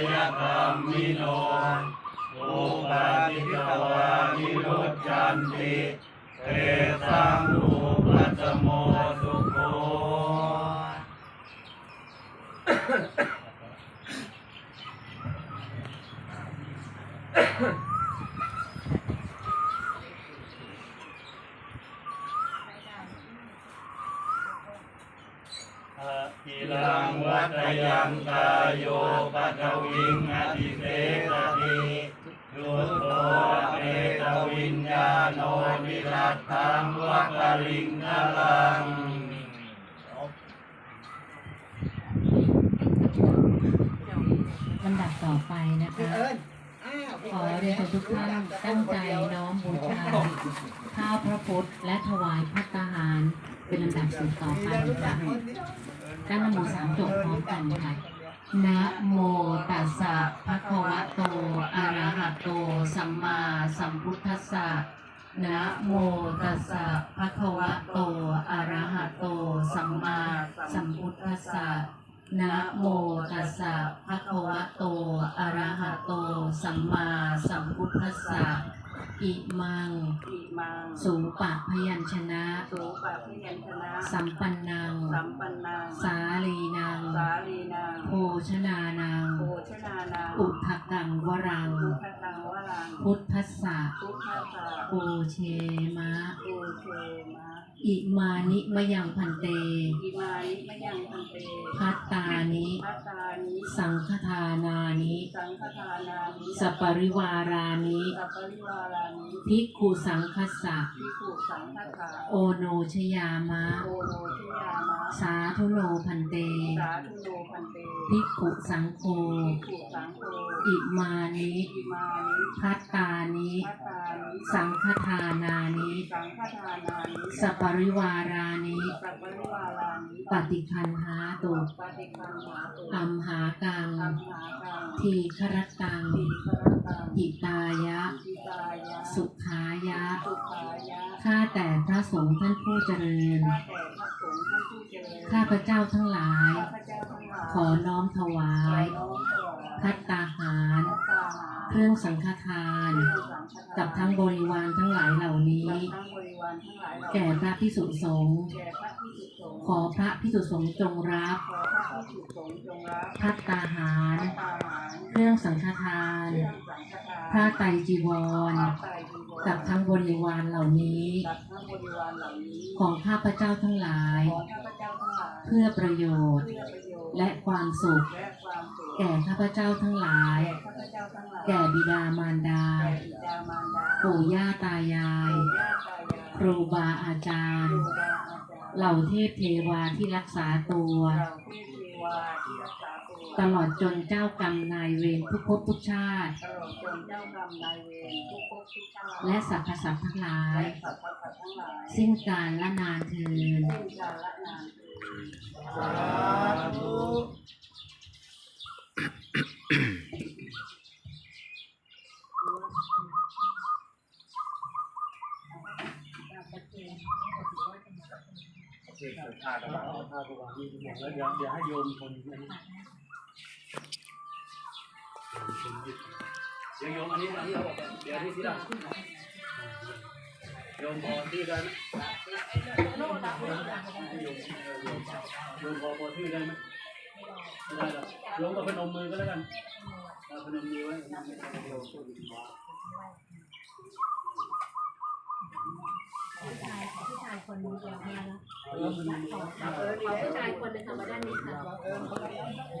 ายธรรมมิโนอุปาทิตวานิโรจันติเตสัง วัตยังกายโยปัทวิงอธิเสสติยุตโตเอตวิญญาโนวิรัตถังวัคลิงนลังลำดับต่อไปนะคะ ขอเรียนทุกท่านตั้งใจน้อมบูชาข้าวพระพุทธและถวายพัตตาหาร เป็นลำดับสืบต่อไปค่ะตั้งนโมสามจบพร้อมกันค่ะนะโมตัสสะภะคะวะโตอะระหะโต สัมมาสัมพุทธัสสะนะโมตัสสะภะคะวะโตอะระหะโต สัมมาสัมพุทธัสสะนะโมตัสสะภะคะวะโตอะระหะโต สัมมาสัมพุทธัสสะ อิมัง อิมัง สูปะพยัญชนะสุปะพยัญชนะ สัมปันนัง สัมปันนัง สาลีนัง สาลีนัง โภชนานังโภชนานัง อุทธกังวรังพุทธตังวรัง พุทธัสสะพุทธัสสะโอเชมะปูเชมะ อิมานิมะยังพันเตอิมานิมะยังพันเตพัตตานิพัตตานิ สังฆทานานิ สังฆทานานิสัปปริวารานิสัพปริวารานิภิกขุสังคัสสะภิกขุสังฆทาโอโนชยามะ โอโนชยามะสาธุโนพันเต สาธุโนพันเตภิกขุสังโฆภิกขุสังโฆอิมานิอิมานิพัตตานิ พัตตานิสังฆทานานิ สังฆทานานิสัปปริวารานิ สัพปริวารานิปฏิคันหาตุปฏิคันหาตุอัมหากัง อัมหากังทีครตังทีฆรตังหิตายะ ทิตายะสุขายะ สุขายะข้าแต่พระสงฆ์ท่านผู้เจริญ ข้าแต่พระ สงฆ์ท่านผู้เจริญข้าพระเจ้าทั้งหลาย ข้าพเจ้าทั้งหลายขอน้อมถวาขอย น้อมถวายพัตตาหารพัตตาหารเครื่องสังฆทาน เครื่องสังฆทานกับทั้งบริวารทั้งหลายเหล่านี้ กับทั้งบริวารทั้งหลายเหล่าแก่พระพิสุสงฆ์แก่พระพิสุสงฆ์ขอพระพิสุสงฆ์จงรับขอพระพิสุสงฆ์จงรับพัตตาหารพัตตาหารเครื่องสังฆทาน เครื่องสังฆทานพระไตรจีวร พระไตรจีวร กับทั้งบริวารเหล่านี้กับทั้งบริวารเหล่านี้ ของข้าพเจ้าทั้งหลายขอข้าพเจ้าทั้งหลายเพื่อประโยชน์เพื่อประโยชน์และความสุขและความสุข แก่ข้าพเจ้าทั้งหลาย แก่ข้าพเจ้าทั้งหลายแก่บิดามารดาแก่บิดามารดาปู่ย่าตายายปู่ย่าตายาย ครูบาอาจารคย์ เหล่าเทพเทวาที่รักษาตัวเหล่าเทพเทวาที่รักษาตัว ตลอดจนเจ้ากรรมนายเวรทุกภพทุกชาติตลอดจนเจ้ากรรมนายเวรทุกภพทุกชาติและสรรพสัตว์ทั้งหลายและสรรพสัตว์ทั้งหลาย สิ้นการละนานเทินสิ้นก เถิดสาธุเกิดชาติแล้วชาติวางที่หมดแล้วเดี๋ยวเดี๋ยวให้โยมคนนี้เดี๋ยวโยมอันนี้อันนี้เอาออกไปเดี๋ยวที่ที่เราโยมพอที่ได้ไหมโยมโยมพอพอที่ได้ไหมไม่ได้หรอกโยมก็พนมมือก็แล้วกันพนมมือไว้โยมช่วยดีกว่าายผู้ชายคนนี้เดียวมาแล้วโยมพนมมือขอผู้ชายคนหนึงทำมาด้านนี้ค่ะ